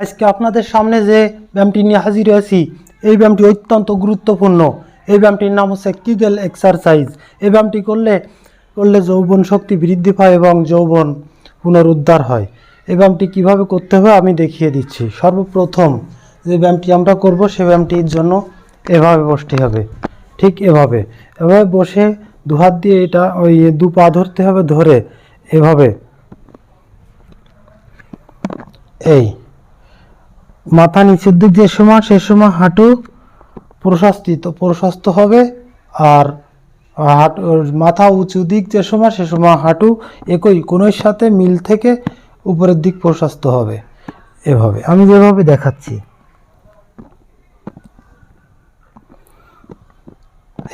আজকে আপনাদের সামনে যে ব্যায়ামটি নিয়ে হাজির হয়েছি, এই ব্যায়ামটি অত্যন্ত গুরুত্বপূর্ণ। এই ব্যায়ামটির নাম হচ্ছে কিগেল এক্সারসাইজ। এই ব্যায়ামটি করলে করলে যৌবন শক্তি বৃদ্ধি পায় এবং যৌবন পুনরুদ্ধার হয়। এই ব্যায়ামটি কীভাবে করতে হবে আমি দেখিয়ে দিচ্ছি। সর্বপ্রথম যে ব্যায়ামটি আমরা করব, সে ব্যায়ামটির জন্য এভাবে বসতে হবে। ঠিক এভাবে। এভাবে বসে দু হাত দিয়ে এটা ওই দু পা ধরতে হবে, ধরে এভাবে। এই। মাথা নিচের দিক যে সময় সে সময় হাঁটু প্রশস্তিত, প্রশস্ত হবে। আর হাঁটু, মাথা উঁচু দিক যে সময় সে সময় হাঁটু একই, কোনোর সাথে মিল থেকে উপরের দিক প্রশস্ত হবে। এভাবে, আমি যেভাবে দেখাচ্ছি।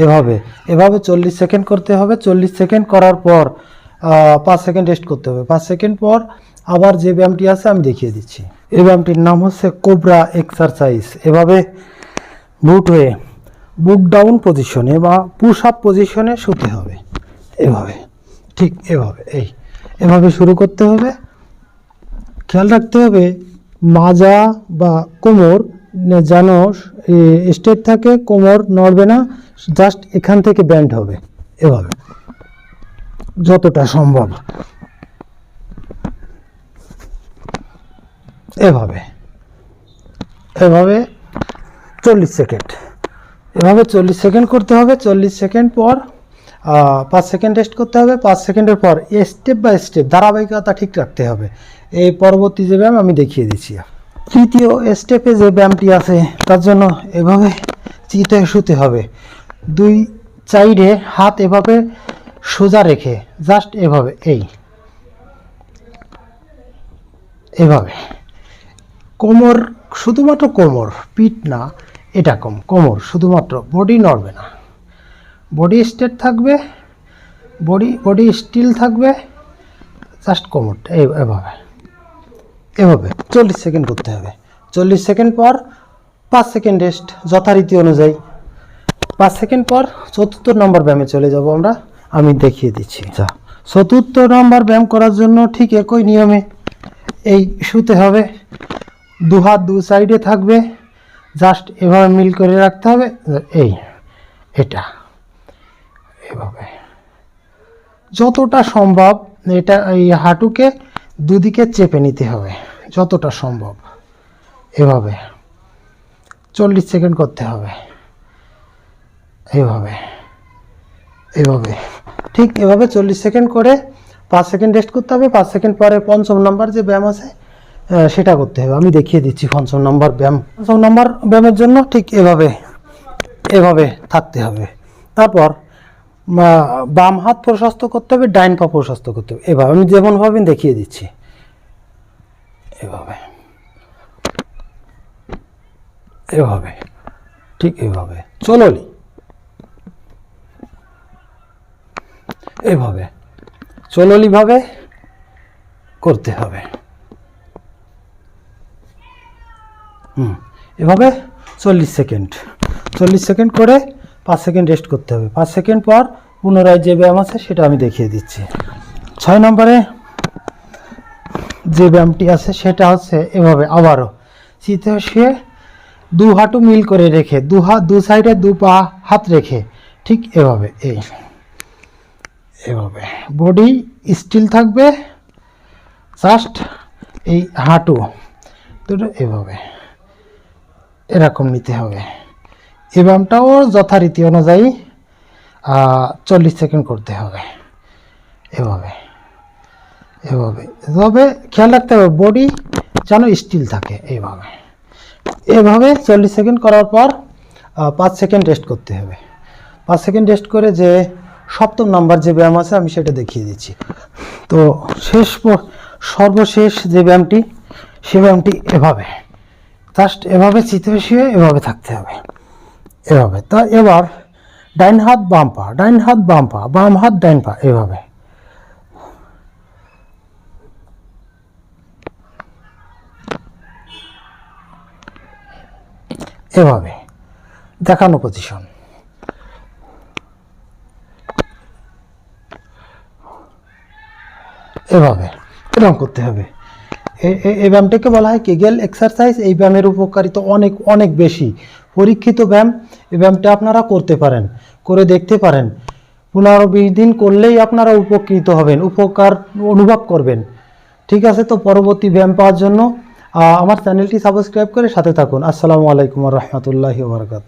এভাবে এভাবে চল্লিশ সেকেন্ড করতে হবে। চল্লিশ সেকেন্ড করার পর পাঁচ সেকেন্ড রেস্ট করতে হবে। পাঁচ সেকেন্ড পর আবার যে ব্যায়ামটি আছে, আমি দেখিয়ে দিচ্ছি। এই ব্যায়ামটির নাম হচ্ছে কোবরা এক্সারসাইজ। এভাবে বুট হয়ে বুক ডাউন পজিশনে বা পুশ আপ পজিশনে শুতে হবে। এভাবে, ঠিক এভাবে, এই, এভাবে শুরু করতে হবে। খেয়াল রাখতে হবে, মাজা বা কোমর যেন স্টেট থাকে, কোমর নড়বে না, জাস্ট এখান থেকে ব্যান্ড হবে, এভাবে, যতটা সম্ভব। এভাবে এভাবে চল্লিশ সেকেন্ড, এভাবে চল্লিশ সেকেন্ড করতে হবে, চল্লিশ সেকেন্ড পর পাঁচ সেকেন্ড রেস্ট করতে হবে, পাঁচ সেকেন্ডের পর স্টেপ বাই স্টেপ ধারাবাহিকতা ঠিক রাখতে হবে। এই পরবর্তী যে ব্যায়াম আমি দেখিয়ে দিচ্ছি। তৃতীয় স্টেপে যে ব্যায়ামটি আছে, তার জন্য এভাবে চিতে শুতে হবে। দুই সাইডে হাত এভাবে সোজা রেখে, জাস্ট এভাবে, এই। এভাবে। কোমর, শুধুমাত্র কোমর, পিঠ না, এটা কম, কোমর, শুধুমাত্র বডি নড়বে না। বডি স্টেট থাকবে বডি বডি স্টিল থাকবে জাস্ট কোমরটা এভাবে। এভাবে, চল্লিশ সেকেন্ড করতে হবে। চল্লিশ সেকেন্ড পর পাঁচ সেকেন্ড রেস্ট যথারীতি অনুযায়ী। পাঁচ সেকেন্ড পর চতুর্থ নম্বর ব্যায়ামে চলে যাব আমরা। আমি দেখিয়ে দিচ্ছি। যা, চতুর্থ নম্বর ব্যায়াম করার জন্য ঠিক একই নিয়মে এই শুতে হবে। দু হাত দু সাইডে থাকবে। জাস্ট এভাবে মিল করে রাখতে হবে। এই, এটা, এভাবে। যতটা সম্ভব এটা এই হাঁটুকে দুদিকে চেপে নিতে হবে। যতটা সম্ভব, এভাবে। চল্লিশ সেকেন্ড করতে হবে। এইভাবে এভাবে। ঠিক এভাবে চল্লিশ সেকেন্ড করে পাঁচ সেকেন্ড রেস্ট করতে হবে। পাঁচ সেকেন্ড পরে পঞ্চম নাম্বার যে ব্যায়াম আছে সেটা করতে হবে। আমি দেখিয়ে দিচ্ছি পঞ্চম নম্বর, ব্যায়াম। পঞ্চম নম্বর, ব্যায়ামের জন্য ঠিক এভাবে এভাবে থাকতে হবে। তারপর বাম হাত প্রশস্ত করতে হবে, ডাইন পা প্রশস্ত করতে হবে। এভাবে, আমি যেমনভাবে দেখিয়ে দিচ্ছি। এভাবে। এভাবে, ঠিক এভাবে। চললি এভাবে চললিভাবে করতে হবে। হুম। এভাবে চল্লিশ সেকেন্ড। চল্লিশ সেকেন্ড করে পাঁচ সেকেন্ড রেস্ট করতে হবে। পাঁচ সেকেন্ড পর পুনরায় যে ব্যায়াম আছে সেটা আমি দেখিয়ে দিচ্ছি। ছয় নম্বরে যে ব্যায়ামটি আছে সেটা হচ্ছে এভাবে আবারও। শীতে শুয়ে দু হাঁটু মিল করে রেখে, দু হাত দু সাইডে দু পা হাত রেখে ঠিক এভাবে, এই এভাবে। বডি স্টিল থাকবে। জাস্ট এই হাঁটু দুটো এভাবে। এরকম নিতে হবে। এই ব্যায়ামটাও যথারীতি অনুযায়ী চল্লিশ সেকেন্ড করতে হবে। এভাবে এভাবে এভাবে খেয়াল রাখতে হবে বডি যেন স্টিল থাকে, এইভাবে। এভাবে চল্লিশ সেকেন্ড করার পর পাঁচ সেকেন্ড রেস্ট করতে হবে। পাঁচ সেকেন্ড রেস্ট করে যে সপ্তম নাম্বার যে ব্যায়াম আছে, আমি সেটা দেখিয়ে দিচ্ছি। তো শেষ সর্বশেষ যে ব্যায়ামটি, সে ব্যায়ামটি এভাবে। জাস্ট এভাবে চিতে শুয়ে এভাবে থাকতে হবে। এভাবে। তা এবার, ডাইন হাত, বাম পা। ডাইন হাত, বাম পা। বাম হাত, ডাইন পা। এভাবে। এভাবে। দেখানো পজিশন এভাবে। এরকম করতে হবে। এই ব্যায়ামটাকে বলা হয় কেগেল এক্সারসাইজ। এই ব্যায়ামের উপকারিতা অনেক অনেক বেশি। পরীক্ষিত ব্যায়াম, এই ব্যায়ামটা আপনারা করতে পারেন, করে দেখতে পারেন। পনেরো বিশ দিন করলেই আপনারা উপকৃত হবেন, উপকার অনুভব করবেন। ঠিক আছে, তো পরবর্তী ব্যায়াম পাওয়ার জন্য আমার চ্যানেলটি সাবস্ক্রাইব করে সাথে থাকুন। আসসালামু আলাইকুম রহমতুল্লাহি বারকাত